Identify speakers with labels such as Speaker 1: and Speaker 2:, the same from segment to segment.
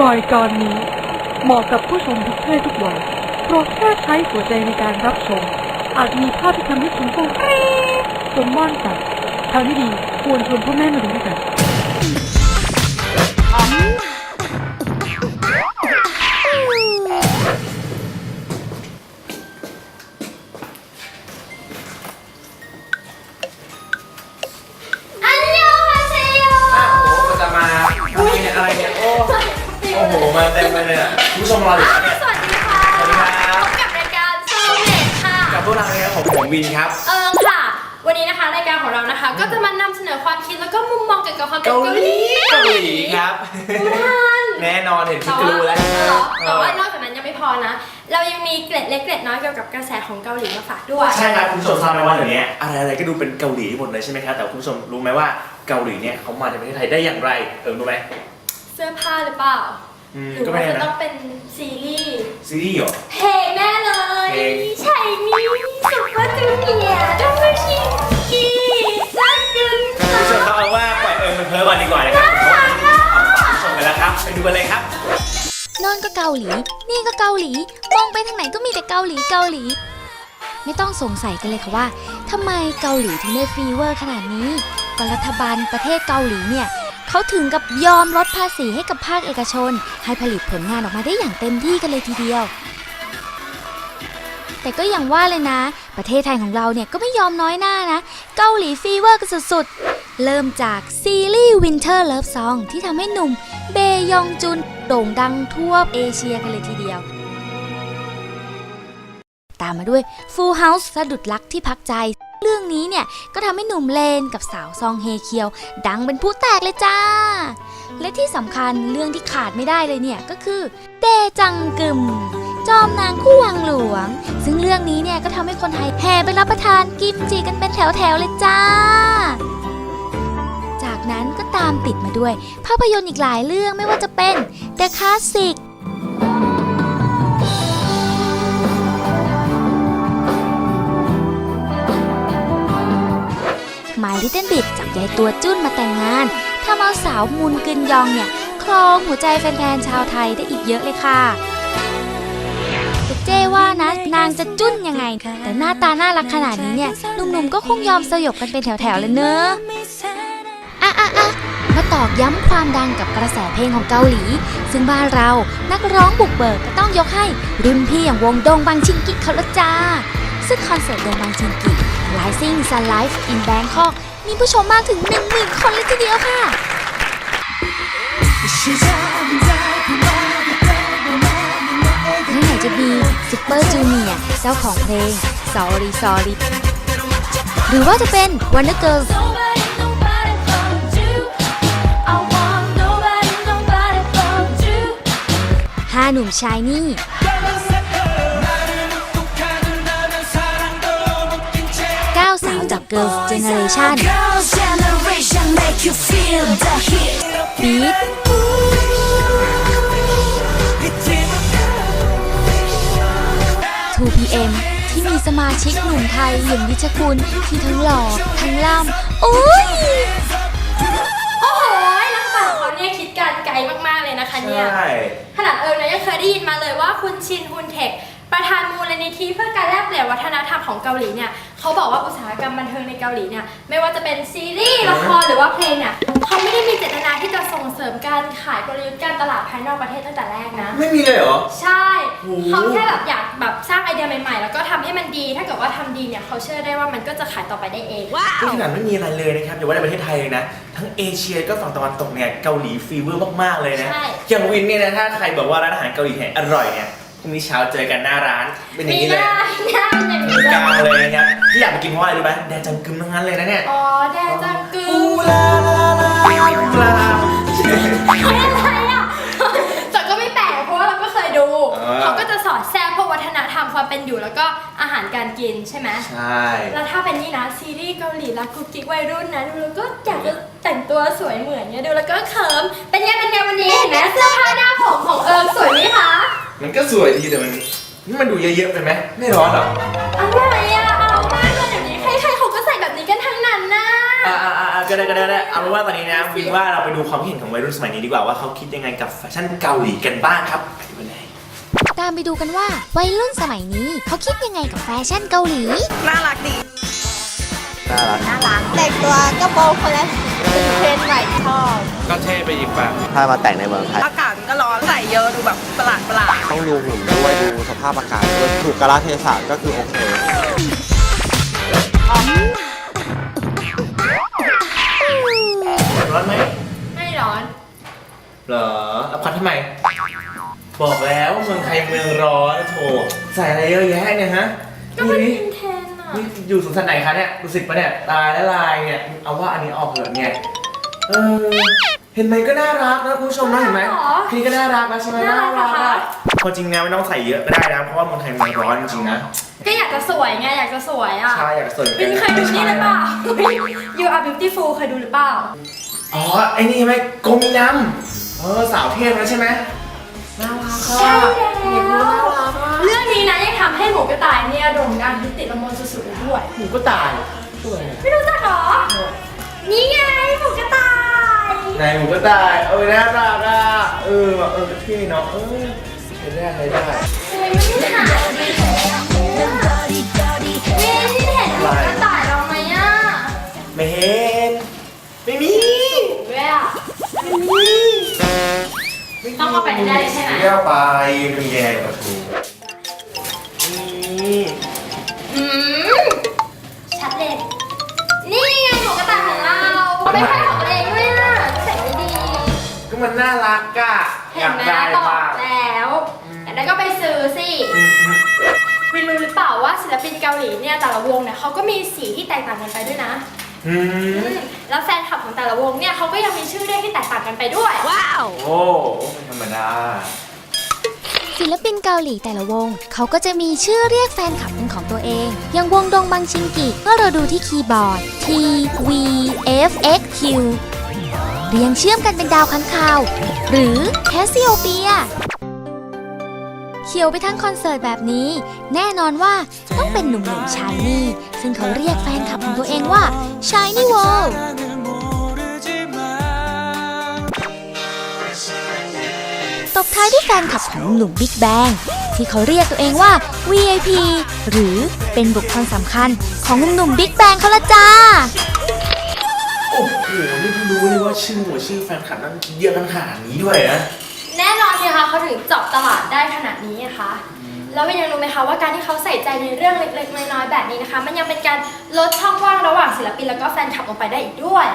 Speaker 1: รายการนี้เหมาะกับผู้ชมทุกเพศทุกวัยโปรดแค่ใช้หัวใจในการรับชม อาจมีภาพที่ทำให้คุณต้องกรี๊ดจนม่อนตัดทางที่ดีควรชวนพ่อแม่มาดูด้วยกัน
Speaker 2: หมาเต็มเลยเนี่ยคุณผู้ชมรออยู่แล้วเนี่ย
Speaker 3: สวัสดีค่ะ
Speaker 2: สวัสดีครับ
Speaker 3: พบกับรายการโซเมทค่ะ
Speaker 2: กับพวกเราเนี่ยผมผมวินครับ
Speaker 3: เอิงค่ะ วันนี้นะคะรายการของเรานะคะ ก็จะมานำเสนอความคิดแล้วก็มุมมองเกี่ยวกับความเป็น
Speaker 2: เกา
Speaker 3: เกา
Speaker 2: ห
Speaker 3: ห
Speaker 2: ลี
Speaker 3: ลี
Speaker 2: เกาหลีครับ
Speaker 3: ทัน
Speaker 2: แน่นอนเห็นคลิ
Speaker 3: แต่
Speaker 2: ปก็
Speaker 3: ว่า
Speaker 2: รู้แล้ว
Speaker 3: เหรอแต่ว่านอกจากนั้นยังไม่พอนะ เรายังมีเกร็ดเล็กเกร็ดน้อยเกี่ยวกับกระแสของเกาหลีมาฝากด้วย
Speaker 2: ใช่ครับคุณผู้ชมทราบไหมว่าเดี๋ยวนี้อะไรอะไรก็ดูเป็นเกาหลีหมดเลยใช่ไหมครับแต่คุณผู้ชมรู้ไหมว่าเกาหลีเนี่ยเขามาในประเทศไทยได้อย่างไรเออรู้ไหม
Speaker 3: เสื้อผ้าหรือเปล่า
Speaker 2: อืม
Speaker 3: หรือ
Speaker 2: ก็ไม่
Speaker 3: ว่า
Speaker 2: แน่
Speaker 3: จะต้อ
Speaker 2: นะ
Speaker 3: งเป็นซีรีส์
Speaker 2: ซีรีส์เหรอ
Speaker 3: เพลงแน่เลย
Speaker 2: เพลง
Speaker 3: ใช่นี่สุดว่าจูเนียร์ดับเบิลชิงกี้รักกัน
Speaker 2: คุณผู้ชมเราเอาว่าปล่อยเอิญมันเพ้อก่อนดีกว่านะครับผมว่าเอาคุณผู้ชมไปแล้วครับ ไปดูกันเลยครับ
Speaker 4: โน่นก็เกาหลี นี่ก็เกาหลี มองไปทางไหนก็มีแต่เกาหลีเกาหลี ไม่ต้องสงสัยกันเลยค่ะว่าทำไมเกาหลีถึงได้ฟีเวอร์ขนาดนี้ก็รัฐบาลประเทศเกาหลีเนี่ย เขาถึงกับยอมลดภาษีให้กับภาคเอกชน ให้ผลิตผลงานออกมาได้อย่างเต็มที่กันเลยทีเดียว แต่ก็อย่างว่าเลยนะ ประเทศไทยของเราเนี่ยก็ไม่ยอมน้อยหน้านะ เกาหลีฟีเวอร์กันสุดๆ เริ่มจากซีรีส์ Winter Love Song ที่ทำให้หนุ่มเบยองจุนโด่งดังทั่วเอเชียกันเลยทีเดียวตามมาด้วย Full House สะดุดรักที่พักใจ เรื่องนี้เนี่ยก็ทำให้หนุ่มเลนกับสาวซองเฮเคียว ดังเป็นผู้แตกเลยจ้า และที่สำคัญเรื่องที่ขาดไม่ได้เลยเนี่ยก็คือเดจังกึม จอมนางคู่วังหลวง ซึ่งเรื่องนี้เนี่ยก็ทำให้คนไทยแห่ไปรับประทานกิมจิกันเป็นแถวๆเลยจ้าจากนั้นก็ตามติดมาด้วย ภาพยนตร์อีกหลายเรื่องไม่ว่าจะเป็น The Classic My Little Bit จับยายตัวจุ้นมาแต่งงานทำเอาสาวมุนกึนยองเนี่ยครองหัวใจแฟนๆชาวไทยได้อีกเยอะเลยค่ะเจ้ว่านะนางจะจุ้นยังไง แต่หน้าตาน่ารักขนาดนี้เนี่ยหนุ่มๆก็คงยอมสยบกันเป็นแถวๆเลยเนอะอะอะอะมาตอกย้ำความดังกับกระแสเพลงของเกาหลี ซึ่งบ้านเรานักร้องบุกเบิกก็ต้องยกให้รุ่นพี่อย่างวงดงบังชิงกิเขาละจ้าซึ่งคอนเสิร์ตดงบังชิงกิ Rising Sun Life in Bangkok มีผู้ชมมากถึง 10,000 คนเลยทีเดียวค่ะ เมื่ไหนจะมีซุปเปอร์จูเนียเจ้าของเพลง Sorry Sorry หรือว่าจะเป็น Wonder Girls ห้าหนุ่มชายนี่
Speaker 5: heat.
Speaker 4: บีท 2PM ที่มีสมาชิกหนุ่มไทยอย่างดิชคุณที่ทั้งหล่อทั้งล่ำโอ้ย
Speaker 3: โอ้โหนักปั่นเขาเนี่ยคิดการไกลมากๆเลยนะคะเนี่ย
Speaker 2: ใช่
Speaker 3: ขนาดเอิญนะยังเคยได้ยินมาเลยว่าคุณชินฮุนเทค ประธานมูลนิธิเพื่อการแลกเปลี่ยนวัฒนธรรมของเกาหลีเนี่ยเขาบอกว่าอุตสาหกรรมบันเทิงในเกาหลีเนี่ยไม่ว่าจะเป็นซีรีส์ละครหรือว่าเพลงเนี่ยเขาไม่ได้มีเจตนาที่จะส่งเสริมการขายกลยุทธ์การตลาดภายนอกประเทศตั้งแต่แรกนะ
Speaker 2: ไม่มีเลยเหรอ
Speaker 3: ใช่
Speaker 2: โอ้โห
Speaker 3: เขาแค่แบบอยากแบบสร้างไอเดียใหม่ๆ แล้วก็ทำให้มันดี ถ้าเกิดว่าทำดีเนี่ยเขาเชื่อได้ว่ามันก็จะขายต่อไปได้เอง
Speaker 2: นี่ขนาดไม่มีอะไรเลยนะครับอย่าว่าแต่ประเทศไทยเลยนะ ทั้งเอเชียก็ฝั่งตะวันตกเนี่ยเกาหลีฟีเวอร์มากๆเลยนะ
Speaker 3: ใช่
Speaker 2: อย่างวินเนี่ยนะถ้าใครบอกว่าร้านอาหารเกาหลีแห่งอร่อยเนี่ย พรุ่งนี้เช้าเจอกันหน้าร้าน เป็นอย่าง
Speaker 3: มี
Speaker 2: นี้
Speaker 3: ห
Speaker 2: เลย
Speaker 3: น้าหน้าเป็นอย่างนี้
Speaker 2: ก
Speaker 3: เล
Speaker 2: ลาง
Speaker 3: ย
Speaker 2: เลยนะครับที่อยากไปกินเพราะอะไรรู้ไหมแดจังกึมทั้งนั้นเลยนะเนี่ย
Speaker 3: อ๋อแดจังกึ
Speaker 2: อู
Speaker 3: ม
Speaker 2: ลาลาลาอูลา
Speaker 3: อะไรอะแต่ก็ไม่แปลกเพราะว่าเราก็เคยดู
Speaker 2: อ่า
Speaker 3: เขาก็จะสอนแทรกพวกวัฒนธรรมความเป็นอยู่แล้วก็อาหารการกินใช่ไหม
Speaker 2: ใช่
Speaker 3: แล้วถ้าเป็นนี่นะซีรีส์เกาหลีรักกุ๊กกิ๊กวัยรุ่นนะดูแล้วก็อยากจะแต่งตัวสวยเหมือนเนี่ยดูแล้วก็เขิมเป็นไงเป็นไงวันนี้เห็นไหมเสื้อผ้าหน้าผมของเอิงสวยไหมคะ
Speaker 2: มันก็สวยดีแต่มันนี่มันดูเยอะๆไปไหมไม่ร้อนหรอ
Speaker 3: อะไรอะเอามากเลยเดี๋ยวนี้ใครๆเขาก็ใส่แบบนี้กันทั้งนั้นนะ
Speaker 2: อ่าอ่าก็ได้ก็ได้เอาเป็นว่าตอนนี้นะวินว่าเราไปดูความคิดเห็นของวัยรุ่นสมัยนี้ดีกว่าว่าเขาคิดยังไงกับแฟชั่นเกาหลีกันบ้างครับไปดูกันเลย
Speaker 4: ตามไปดูกันว่าวัยรุ่นสมัยนี้เขาคิดยังไงกับแฟชั่นเกาหลี
Speaker 6: น่ารักดี
Speaker 2: น่ารัก
Speaker 6: น่ารักแต่งตัวกระโปรงคนละสีเทรนใหม่ชอบ
Speaker 7: ก็เท่ไปอีกแบบ
Speaker 8: ถ้ามาแต่งในเมืองไทย
Speaker 6: อากาศก็ร้อนใส่เยอะดูแบบประหล
Speaker 8: ต้องดูหุ่นด้วยดูสภาพอากาศด้วยถูกกาลเทศะก็คือโอเค
Speaker 2: ร้อนไหม
Speaker 3: ไม่ร้อน
Speaker 2: เหรอแล้วพัดทำไม บอกแล้วว่าเมืองไทยเมืองร้อนโถใส่อะไรเยอะแยะเนี่ยฮะ
Speaker 3: ก็มัน
Speaker 2: นี่
Speaker 3: อินเทนอะ
Speaker 2: นี่อยู่สวนสัตว์ไหนคะเนี่ยดูสิปะเนี่ยตายแล้วลายเนี่ยเอาว่าอันนี้ออกเถอะเนี่ยเออ เห็นไหมก็น่ารักนะคุณผู้ชมนะเห็นไหมทีนี้ก็น่ารักแล้วใช่ไหมน่ารักอะพอจริงนะไม่ต้องใส่เยอะก็ได้นะเพราะว่าเมืองไทยเมืองร้อนจริงๆนะ
Speaker 3: ก็อยากจะสวยไงอยากจะสวยอะ
Speaker 2: ใช่อยากสวย
Speaker 3: วินเคยดูนี่หรือเปล่า You Are Beautiful เคยดูหรือเปล่า
Speaker 2: อ๋อไอ้นี่ใช่ไหมโกมินัมเออสาวเทพแล้วใช่ไหมน่ารัก
Speaker 3: ใช่
Speaker 2: ค่ะ
Speaker 3: แล้วเรื่องนี้นะยังทำให้หมูกระต่ายเนี่ยโด่งดังฮิตติดละมนสุดๆเลยด้วย
Speaker 2: หมูก็ตายสวย
Speaker 3: ไม่รู้จักเหรอนี่
Speaker 2: นายหมูก็ตายเออน่ารักอะเออแบบเออก็เท่เนาะเออใช้ได้ใช้ได้
Speaker 3: ทำไมไม่ได้หาวินเห็นหมูกระต่ายเราไหมอะ
Speaker 2: ไม่เห็นไม่มี
Speaker 3: ด้วยอะต้องเอาไปให้ได้ใช่ไหม
Speaker 2: เลี้ยวไปเป็นแย่กับทูนี่
Speaker 3: อืมชัดเลยนี่ไงหมูกระต่ายของเราไม่ใช่ มั
Speaker 2: นน่ารักอะ
Speaker 3: เห็
Speaker 2: อนยาก
Speaker 3: ไหม
Speaker 2: ได้
Speaker 3: บอก
Speaker 2: มาก
Speaker 3: แล้วแต่นั้นก็ไปซื้อสิวินรู้หรือเปล่าว่าศิลปินเกาหลีเนี่ยแต่ละวงเนี่ยเขาก็มีสีที่แตกต่างกันไปด้วยนะ
Speaker 2: อืม
Speaker 3: อืมแล้วแฟนคลับของแต่ละวงเนี่ยเขาก็ยังมีชื่อเรียกที่แตกต่างกันไปด้วย
Speaker 6: ว้าว
Speaker 2: โอ้ไม่ธรรมดา
Speaker 4: ศิลปินเกาหลีแต่ละวง เขาก็จะมีชื่อเรียกแฟนคลับเป็นของตัวเอง อย่างวงดงบังชิงกิเมื่อเราดูที่คีย์บอร์ด T V F X Q เรียงเชื่อมกันเป็นดาวค้างคาว หรือแคสซิโอเปีย เขียวไปทั้งคอนเสิร์ตแบบนี้ แน่นอนว่าต้องเป็นหนุ่มๆชายนี่ ซึ่งเขาเรียกแฟนคลับของตัวเองว่า Shiny World ตบท้ายด้วยแฟนคลับของหนุ่มบิ๊กแบงที่เขาเรียกตัวเองว่า VIP หรือเป็นบุคคลสำคัญของหนุ่มบิ๊กแบงเขาละจ้า
Speaker 2: หนี่เพิ่งรู้เลยว่าชื่อหมูชื่อแฟนคลับนั้นเยอะกันขนาดนี้ด้วยนะ
Speaker 3: แน่นอนสิคะเขาถึงเจาะตลาดได้ขนาดนี้นะคะ แล้ววินยังรู้ไหมคะว่าการที่เขาใส่ใจในเรื่องเล็กๆน้อยๆแบบนี้นะคะ มันยังเป็นการลดช่องว่างระหว่างศิลปินแล้วก็แฟนคลับลงไปได้อีกด้วย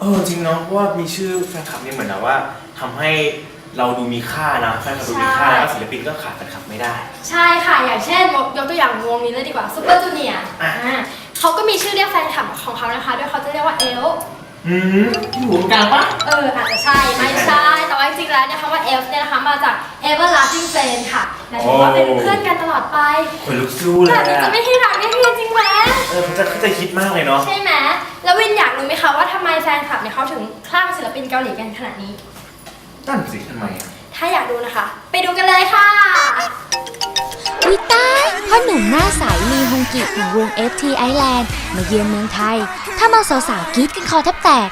Speaker 2: เออจริงเนาะเพราะว่ามีชื่อแฟนคลับเนี่ยเหมือนแบบว่าทำให้เราดูมีค่านะแฟนคลับดูมีค่า
Speaker 3: ใช่
Speaker 2: แล้วศิลปินก็ขาดแฟนคลับไม่ได้
Speaker 3: ใช่ค่ะอย่างเช่นยกตัวอย่างวงนี้เลยดีกว่าซูเปอร์จูเนียร์
Speaker 2: อะ
Speaker 3: เขาก็มีชื่อเรียกแฟนคลับของเขานะคะโดยเขาจะเรียกว่าเอล
Speaker 2: อืมอยู่วงการปะ
Speaker 3: เอออาจจะใช่ไม่ใช่แต่ว่าจริงๆแล้วเนี่ยคำว่าเอลเนี่ยนะคะมาจาก everlasting friend ค่ะหมายถึงว่าเป็นเพื่อนกันตลอดไป
Speaker 2: คนลุกสู้เล
Speaker 3: แบ
Speaker 2: ย
Speaker 3: บนี้
Speaker 2: อะ
Speaker 3: จะไม่ให้รักได้ยังไงจริงไหม
Speaker 2: เออเขาจะเขาจะคิดมากเลยเนาะ
Speaker 3: ใช่ไหมแล้ววินอยากรู้ไหมคะว่าทำไมแฟนคลับเนี่ยเขาถึงคลั่งศิลปินเกาหลีกันขนาดนี้
Speaker 2: นั่นสิทำไมอะ
Speaker 3: ถ้าอยากดูนะคะ ไปดูกันเลยค่ะ
Speaker 4: วิตายพ่อหนุ่มหน้าใสลีฮงกิของวง FT Island มาเยือนเมืองไทย ถ้ามาสาวๆกรีดกันคอแทบแตก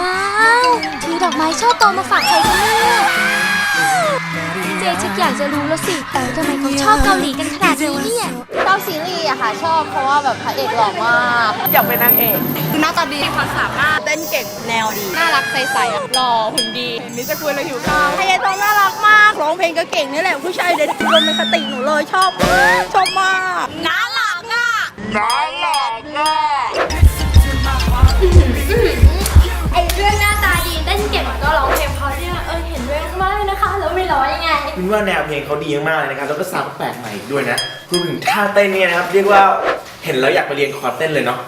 Speaker 4: ว้าวถือดอกไม้ช่อโตมาฝากใครกันเนี่ยเจชักอยากจะรู้แล้วสิทำไมเขาชอบเกาหลีกันขนาดนี้เนี่ย
Speaker 6: ชอบซีรีส์อะค่ะ ชอบเพราะว่าแบบพระเอกหล่อมาก อยากเป็นนางเอกหน้าตาดีความสามารถเต้นเก่งแนวดี น่ารักใสๆอะหล่อหุ่นดีมิจะคุยเลยหิวข้าวไฮยายตองน่ารักมากร้องเพลงก็เก่งนี่แหละผู้ชายเด็ดรวมเป็นสติหนูเลยชอบมากชอบมากน่ารักอะน่ารักอะ
Speaker 3: ไอเรื่องหน้าตาดีเต้นเก่งแล้วก็ร้องเพลงเพราะเนี่ยเออเห็นด้วยมากเลยนะคะ แล้วไม่ร้อยยังไง
Speaker 2: คิดว่าแนวเพลงเขาดีมากๆเลยนะครับแล้วก็ซาวด์ก็แปลกใหม่อีกด้วยนะรวมถึงท่าเต้นเนี่ยนะครับเรียกว่าเห็นแล้วอยากไปเรียนคอร์สเต้นเลยเนาะ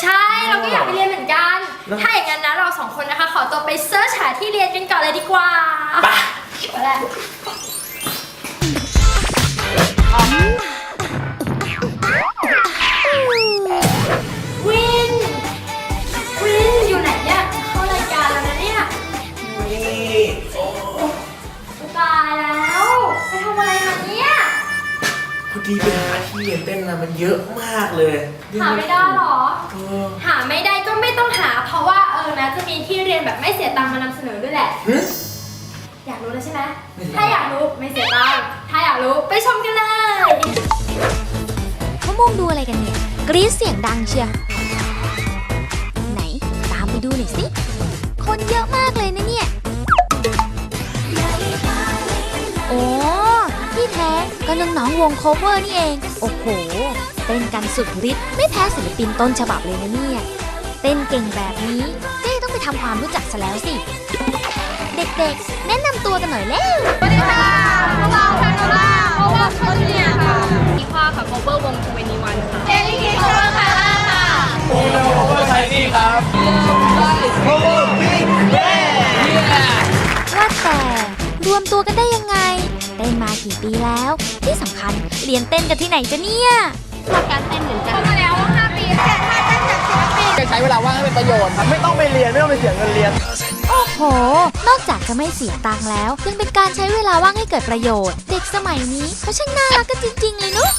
Speaker 3: ใช่เราก็อยากไปเรียนเหมือนกัน
Speaker 2: แล้ว
Speaker 3: ถ้าอย่างนั้นนะเราสองคนนะคะ ขอตัวไปเซิร์ชหาที่เรียนกันก่อนเลยดีกว่า
Speaker 2: ไป
Speaker 3: ไปแล้ววิน วินอยู่ไหนเนี่ย เข้ารายการแล้วนะเนี่ย
Speaker 2: นี่โอ้
Speaker 3: ตายแล้ว ไปทำอะไรมาเนี่ย
Speaker 2: พอดีไปหาที่เรียนเต้นมาไม่มันเยอะมากเลย
Speaker 3: หาไม่ได้หรอ
Speaker 2: เอ
Speaker 3: จะมีที่เรียนแบบไม่เสียตังค์มานำเสนอด้วยแหละ
Speaker 2: หึ
Speaker 3: อยากรู้แล้วใช่ไหม
Speaker 2: ไม่เสีย
Speaker 3: ถ้าอยากรู้ไม่เสียตังค์ถ้าอยากรู้ไปชมกันเลย
Speaker 4: เขามุ่งดูอะไรกันเนี่ย กรี๊ดเสียงดังเชียวไหน ตามไปดูหน่อยสิ คนเยอะมากเลยนะเนี่ย โอ้ที่แท้ก็น้องๆวงโคเวอร์นี่เอง โอ้โห เต้นกันสุดฤทธิ์ไม่แพ้ศิลปินต้นฉบับเลยนะเนี่ย เต้นเก่งแบบนี้เจ๊ต้อง ไปทำความรู้จักซะแล้วสิ เด็กๆ แนะนำตัวกันหน่อยเร็ว
Speaker 6: สวัสดีค่ะพวกเราแฟนโนล่าเพราะว่าเขาเนี่ยค่ะมีค่าค่ะ cover วง21ค่ะเจลลี่คิด cover ค่ะค่ะ
Speaker 4: ว่าแต่รวมตัวกันได้ยังไงเต้นมากี่ปีแล้ว ที่สำคัญเรียนเต้นกันที่ไหนจะเนี่ย
Speaker 6: การเต้นเหมือนกันมาแล้ว5ปีแต่ถ้าเต้นจาก ศิลปิน
Speaker 2: ใช้เวลาว่างให้เป็นประโยชน์ครับไม่ต้องไปเรียนไม่ต้องไปเสียเงินเรียน
Speaker 4: โอ้โห นอกจากจะไม่เสียตังค์แล้ว ยังเป็นการใช้เวลาว่างให้เกิดประโยชน์ เด็กสมัยนี้เขาช่างน่ารักกันจริง ๆ เลยเนาะ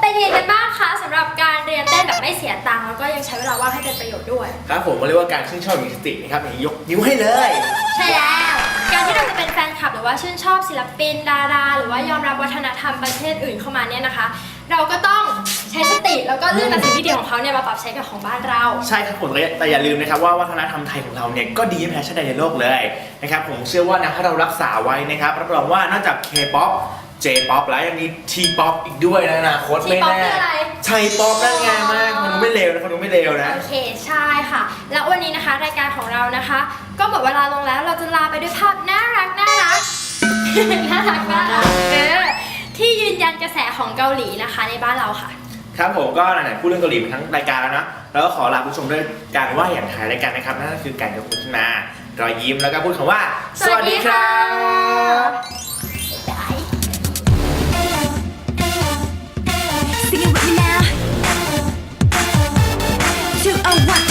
Speaker 3: เป็นยังไงกันบ้างคะสำหรับการเรียนเต้นแบบไม่เสียตังค์แล้วก็ยังใช้เวลาว่างให้เป็นประโยชน์ด้วย
Speaker 2: ครับผมก็เรียกว่าการชื่นชอบมีสตินะครับอย่างนี้ยกนิ้วให้เลย
Speaker 3: ใช่แล้ว การที่เราจะเป็นแฟนคลับหรือว่าชื่นชอบศิลปินดารา หรือว่ายอมรับวัฒนธรรมประเทศอื่นเข้ามาเนี่ยนะคะ เราก็ต้องใช้สติแล้วก็เลือกแต่สิ่งที่ดีของเขาเนี่ยมาปรับใช้กับของบ้านเรา
Speaker 2: ใช่ครับผมแต่อย่าลืมนะครับว่าวัฒนธรรมไทยของเราเนี่ยก็ดีไม่แพ้ชาติใดในโลกเลยนะครับผมเชื่อว่านะถ้าเรารักษาไว้นะครับรับรองว่านอกจาก K-POP J-POP แล้วยังมี T-POP อีกด้วยนะอนาคตไม่
Speaker 3: T-POP
Speaker 2: แน่
Speaker 3: คืออะไร
Speaker 2: ไทยป๊อปนั่นไงมากมันดูไม่เลวนะมันดูไม่เลวนะ
Speaker 3: โอเคใช่ค่ะ แล้ววันนี้นะคะรายการของเรานะคะ ก็หมดเวลาลงแล้วเราจะลาไปด้วยภาพน่ารักน่ารัก น่ารักน่ารักเออ ที่ยืนยันกระแสของเกาหลีนะคะในบ้านเราค่ะ
Speaker 2: ครับผมก็ไหนๆพูดเรื่องเกาหลีมาทั้งรายการแล้วนะแล้วก็ขอลาคุณผู้ชมด้วยการว่าอย่างท้ายรายการนะครับนั่นคือการยกมือขึ้นมารอยยิ้มแล้วก็พูดคำว่า
Speaker 3: สวัสดีครับ Sing with me